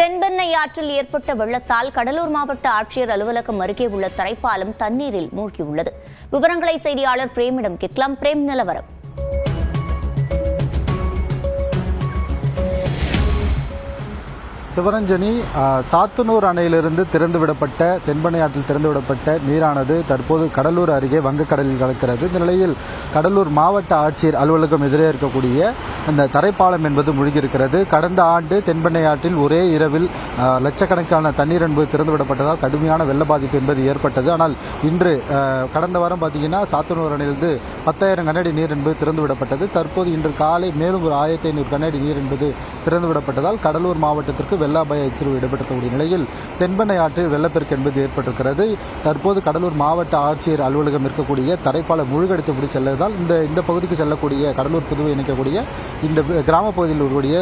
தென்பெண்ணை ஆற்றில் ஏற்பட்ட வெள்ளத்தால் கடலூர் மாவட்ட ஆட்சியர் அலுவலகம் அருகே உள்ள தரைப்பாலம் தண்ணீரில் மூழ்கியுள்ளது. விவரங்களை செய்தியாளர் பிரேமிடம் கேட்கலாம். பிரேம் நிலவரம். சிவரஞ்சனி சாத்தனூர் அணையிலிருந்து திறந்துவிடப்பட்ட தென்பனை ஆற்றில் திறந்துவிடப்பட்ட நீரானது தற்போது கடலூர் அருகே வங்கக்கடலில் கலக்கிறது. இந்த நிலையில் கடலூர் மாவட்ட ஆட்சியர் அலுவலகம் எதிரே இருக்கக்கூடிய அந்த தரைப்பாலம் என்பது முழுகியிருக்கிறது. கடந்த ஆண்டு தென்பெண்ணை ஆற்றில் ஒரே இரவில் லட்சக்கணக்கான தண்ணீர் என்பது திறந்துவிடப்பட்டதால் கடுமையான வெள்ள பாதிப்பு என்பது ஏற்பட்டது. ஆனால் இன்று கடந்த வாரம் பார்த்தீங்கன்னா சாத்தனூர் அணையிலிருந்து பத்தாயிரம் கண்ணாடி நீர் என்பது திறந்துவிடப்பட்டது. தற்போது இன்று காலை மேலும் ஒரு ஆயிரத்தி ஐநூறு கண்ணாடி நீர் என்பது திறந்துவிடப்பட்டதால் கடலூர் மாவட்டத்திற்கு வெள்ளாபாய எச்சரிவு எச்சரிக்கை விடப்பட்டிருக்கக்கூடிய நிலையில் தென்பெண்ணை ஆற்றில் வெள்ளப்பெருக்கு என்பது ஏற்பட்டிருக்கிறது. தற்போது கடலூர் மாவட்ட ஆட்சியர் அலுவலகம் இருக்கக்கூடிய தரைப்பாலம் முழுகடித்துப்படி செல்வதால் இந்த இந்த பகுதிக்கு செல்லக்கூடிய கடலூர் புதுவை இணைக்கக்கூடிய இந்த கிராம பகுதியில் இருக்கக்கூடிய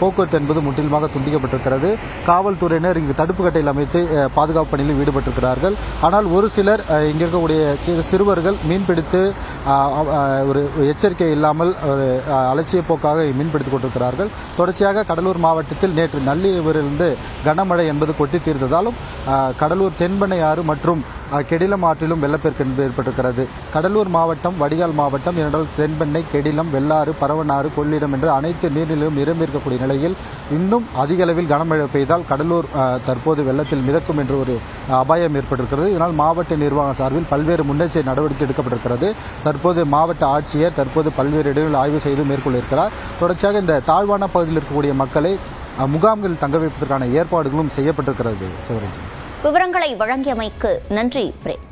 போக்குவரத்து என்பது முற்றிலுமாக துண்டிக்கப்பட்டிருக்கிறது. காவல்துறையினர் இங்கு தடுப்பு கட்டையில் அமைத்து பாதுகாப்பு பணியில் ஈடுபட்டிருக்கிறார்கள். ஆனால் ஒரு சிலர் இங்கே இருக்கக்கூடிய சிறுவர்கள் மீன்பிடித்து ஒரு எச்சரிக்கை இல்லாமல் ஒரு அலட்சிய போக்காக மீன்பிடித்துக் கொண்டிருக்கிறார்கள். தொடர்ச்சியாக கடலூர் மாவட்டத்தில் நேற்று நள்ளி நள்ளிரவிலிருந்து கனமழை என்பது கொட்டி தீர்த்ததாலும் கடலூர் தென்பெண்ணை ஆறு மற்றும் கெடிலம் ஆற்றிலும் வெள்ளப்பெருக்கு ஏற்பட்டிருக்கிறது. கடலூர் மாவட்டம் வடிகால் மாவட்டம் என்றால் தென்பெண்ணை கெடிலம் வெள்ளாறு பரவனாறு கொள்ளிடம் என்று அனைத்து நீர்நிலையும் நிரம்பி இருக்கக்கூடிய நிலையில் இன்னும் அதிக அளவில் கனமழை பெய்தால் கடலூர் தற்போது வெள்ளத்தில் மிதக்கும் என்று ஒரு அபாயம் ஏற்பட்டிருக்கிறது. இதனால் மாவட்ட நிர்வாகம் சார்பில் பல்வேறு முன்னெச்சரிக்கை நடவடிக்கை எடுக்கப்பட்டிருக்கிறது. தற்போது மாவட்ட ஆட்சியர் தற்போது பல்வேறு இடங்களில் ஆய்வு செய்து மேற்கொள்ள இருக்கிறார் தொடர்ச்சியாக இந்த தாழ்வான பகுதியில் இருக்கக்கூடிய மக்களை முகாம்களில் தங்க வைப்பதற்கான ஏற்பாடுகளும் செய்யப்பட்டிருக்கிறது சிவரஞ்சன். விவரங்களை வழங்கியமைக்கு நன்றி பிரேம்.